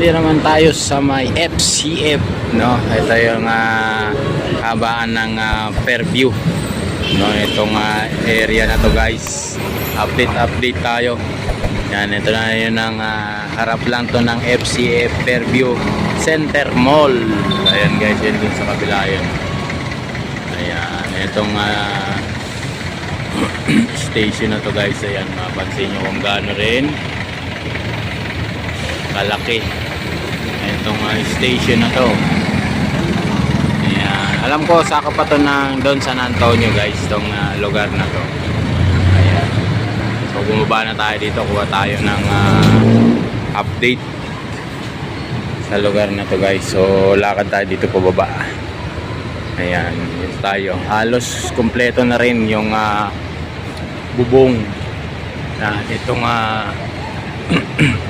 hindi naman tayo sa may FCF, no? Ito yung ah, habaan ng ah, Fairview. No, itong ah, area na to guys. Update update tayo. Yan, ito na yun ang ah, harap lang to ng FCF Fairview Center Mall. Ayan guys, yun dun sa kabila yun. Ayan, itong ah, station na to guys. Ayan, mapansin nyo kung gaano rin kalaki itong uh, station na to. Ayan. alam ko saka pa to ng doon San Antonio guys itong uh, lugar na to. Ayan. so bumaba na tayo dito. Kuha tayo ng uh, update sa lugar na to guys. So lakad tayo dito pababa. Ayan. Dito tayo. Halos kompleto na rin yung uh, bubong. Na itong uh,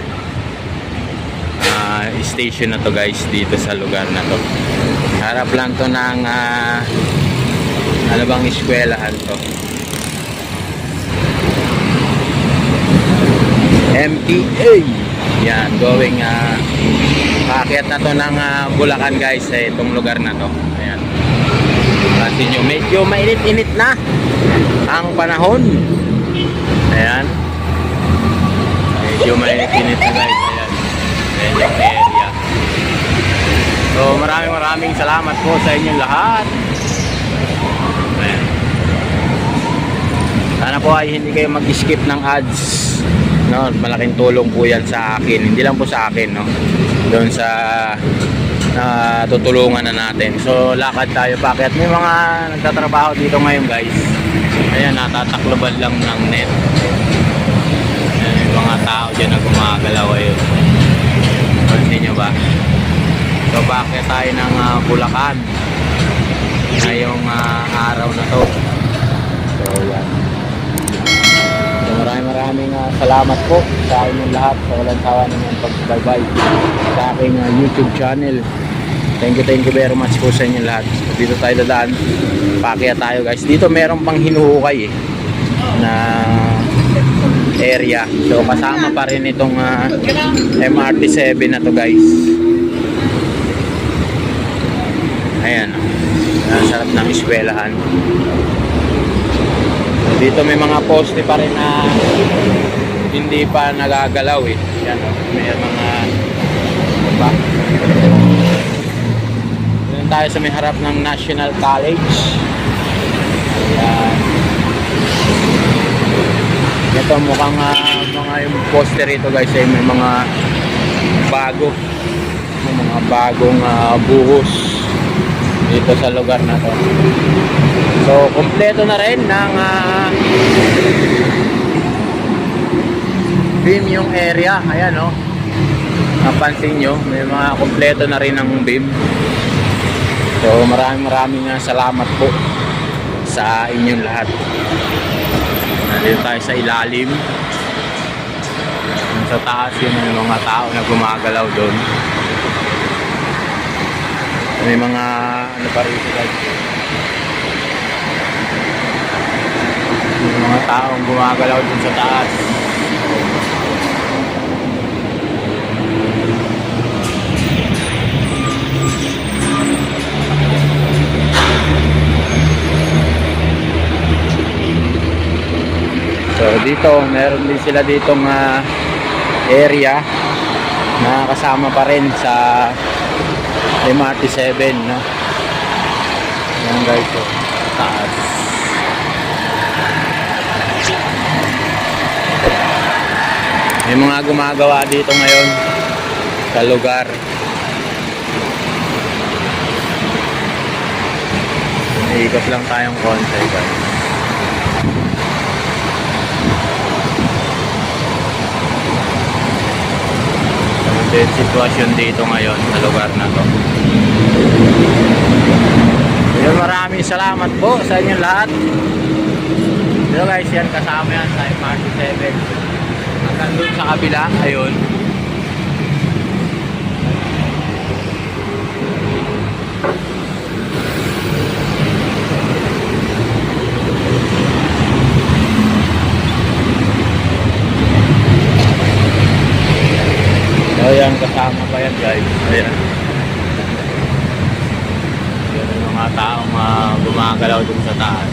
ah, station na to guys dito sa lugar na to. Harap lang to ng ah, ano bang eskwelahan to. MPA yan going ah paakyat na to ng ah, Bulacan guys sa itong lugar na to. Ayan. Kasi nyo medyo mainit-init na ang panahon. Ayan. Medyo mainit-init na guys yung area so maraming maraming salamat po sa inyong lahat. Ayan sana po ay hindi kayo mag-skip ng ads. No malaking tulong po yan sa akin. Hindi lang po sa akin no? Doon sa na tutulungan na natin. So lakad tayo bakit may mga nagtatrabaho dito ngayon guys. Ayan natatakloban lang ng net. Ayan, may mga tao dyan na gumagalaw ayun nyo ba? So bakit tayo ng ah, Bulacan. Ngayong ah, araw na to. So yan. So maraming maraming ah, salamat po sa inyong lahat sa walang sawa ninyong pagsubaybay sa aking ah, YouTube channel. Thank you thank you very much po sa inyong lahat. So, dito tayo dadaan. Pakya tayo guys. Dito meron pang hinuhukay eh na area so kasama pa rin itong ah, MRT7 na to guys ayan ang sarap ng eskwelahan So, dito may mga poste pa rin na hindi pa nagagalaw eh. Yan, oh. may mga diba? Doon tayo sa may harap ng National College. Ayan. Ito mukhang ah, mga yung poster rito guys ay may mga bago. May mga bagong ah, buhos dito sa lugar na to. So, kompleto na rin ng ah, beam yung area. Ayan, oh. Napansin nyo, may mga kompleto na rin ng beam. So, maraming maraming salamat po sa inyong lahat. Nandito tayo sa ilalim. Sa taas yun yung mga tao na gumagalaw doon. May mga ano pa rito guys. May mga taong gumagalaw dun sa taas. Dito, meron din sila ditong ah, area na kasama pa rin sa MRT7, no? Yan guys, so, taas. May mga gumagawa dito ngayon sa lugar. Ikot lang tayong konti guys. Yung sitwasyon dito ngayon sa lugar na to. Yun, maraming salamat po sa inyong lahat. Pero guys, yan kasama yan sa MRT7. Hanggang dun sa kabila, ayun. Ayan, kasama pa yan guys. Ayan. Yan yung mga taong uh, gumagalaw dun sa taas.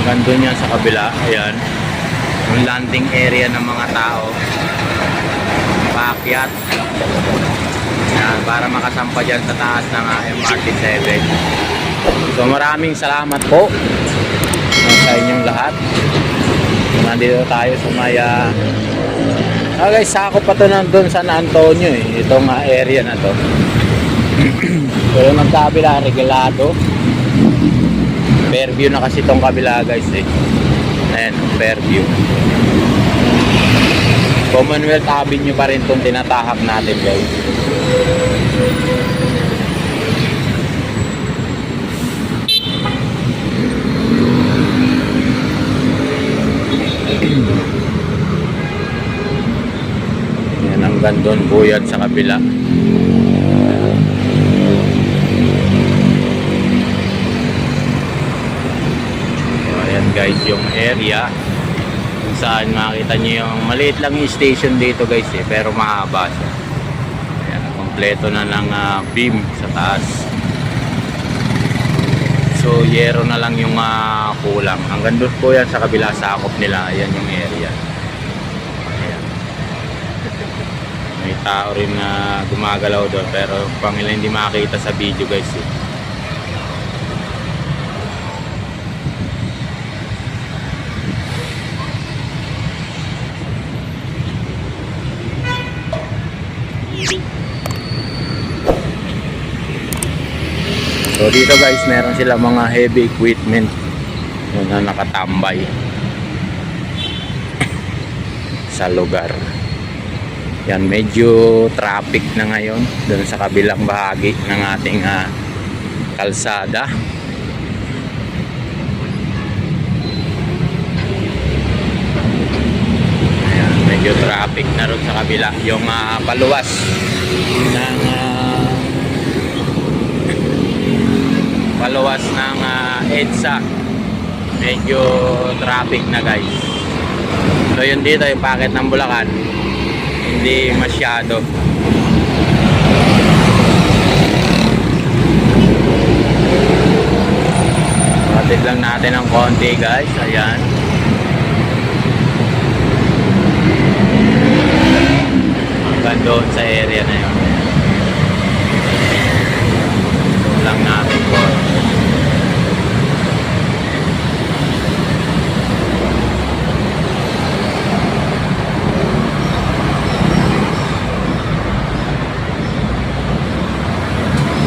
Hanggang doon yan sa kabila, ayan. Yung landing area ng mga tao. Paakyat. Yan, para makasampa dyan sa taas ng ah, MRT-7. So maraming salamat po uh, sa inyong lahat. Nandito tayo sa Maya. Ah guys, sakop pa to nandun San Antonio eh. Itong ah, area na to. Pero magkabila, regalado. Fairview na kasi itong kabila guys eh. Ayan, Fairview. Commonwealth Avenue pa rin itong tinatahak natin guys. Yan hanggang doon yan sa kabila. Ayan guys yung area saan makita nyo yung maliit lang yung station dito guys eh, pero mahaba siya. Ayan, kompleto na ng ah, beam sa taas. So yero na lang yung ah, kulang. Hanggang doon po yan sa kabila sakop nila. Ayan yung area. Ayan. may tao rin na gumagalaw doon pero pang hindi makita sa video guys eh. So dito guys, meron sila mga heavy equipment yun na nakatambay sa lugar. Yan, medyo traffic na ngayon doon sa kabilang bahagi ng ating ah, kalsada. Ayan, medyo traffic na ron sa kabila. Yung ah, paluwas ng ah, paluwas ng ah, EDSA. Medyo traffic na guys. So yun dito yung packet ng Bulacan. Hindi masyado. Hatid lang natin ng konti guys. Ayan. Hanggang doon sa area na yun Doon lang natin po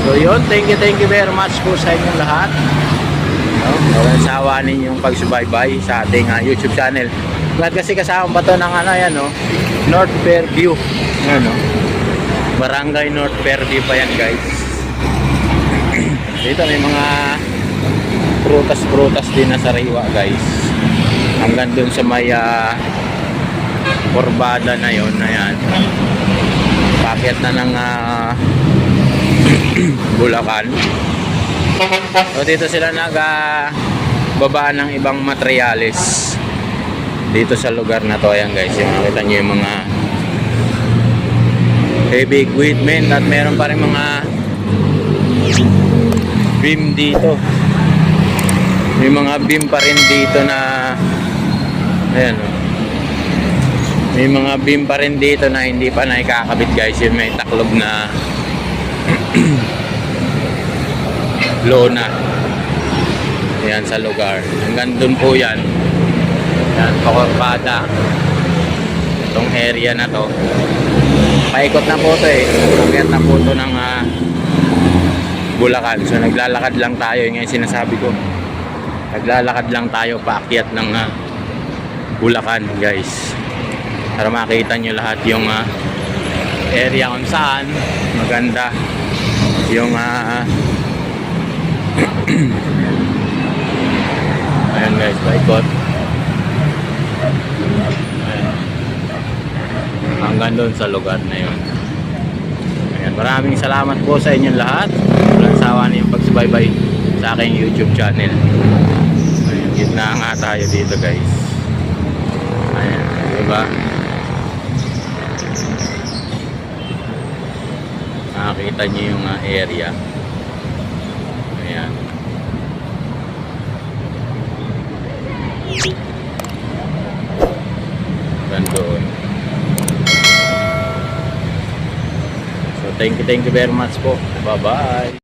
So yun, thank you, thank you very much po sa inyong lahat. No, walang sawa ninyong pagsubaybay sa ating ah, YouTube channel. Lahat kasi kasama pa to ng ano yan, no? North Fairview. Ano? Barangay North Fairview pa yan, guys. Dito may mga prutas-prutas din na sariwa, guys. Hanggang dun sa may ah, kurbada na yon na yan. Paket na ng ah, Bulacan. So dito sila nag baba ng ibang materyales dito sa lugar na to ayan guys yung nakita nyo yung mga heavy equipment at meron pa rin mga beam dito may mga beam pa rin dito na ayan oh. may mga beam pa rin dito na hindi pa naikakabit guys yung may taklob na lona. Yan sa lugar. Hanggang dun po yan. Yan pakorpada itong area na to. Paikot na po to eh. Paikot na po to ng ah, Bulacan. So naglalakad lang tayo. Yung sinasabi ko. Naglalakad lang tayo paakyat ng ah, Bulacan guys. Para makita nyo lahat yung ah, area kung saan maganda yung ah, ayan guys paikot Ayan. hanggang doon sa lugar na yun. Ayan, maraming salamat po sa inyong lahat. Walang sawa na yung pagsubaybay sa aking YouTube channel. Ayan, gitna nga tayo dito guys. Ayan, diba? Nakakita niyo yung ah, area. Ayan. Hanggang. So thank you, thank you very much po. Bye-bye.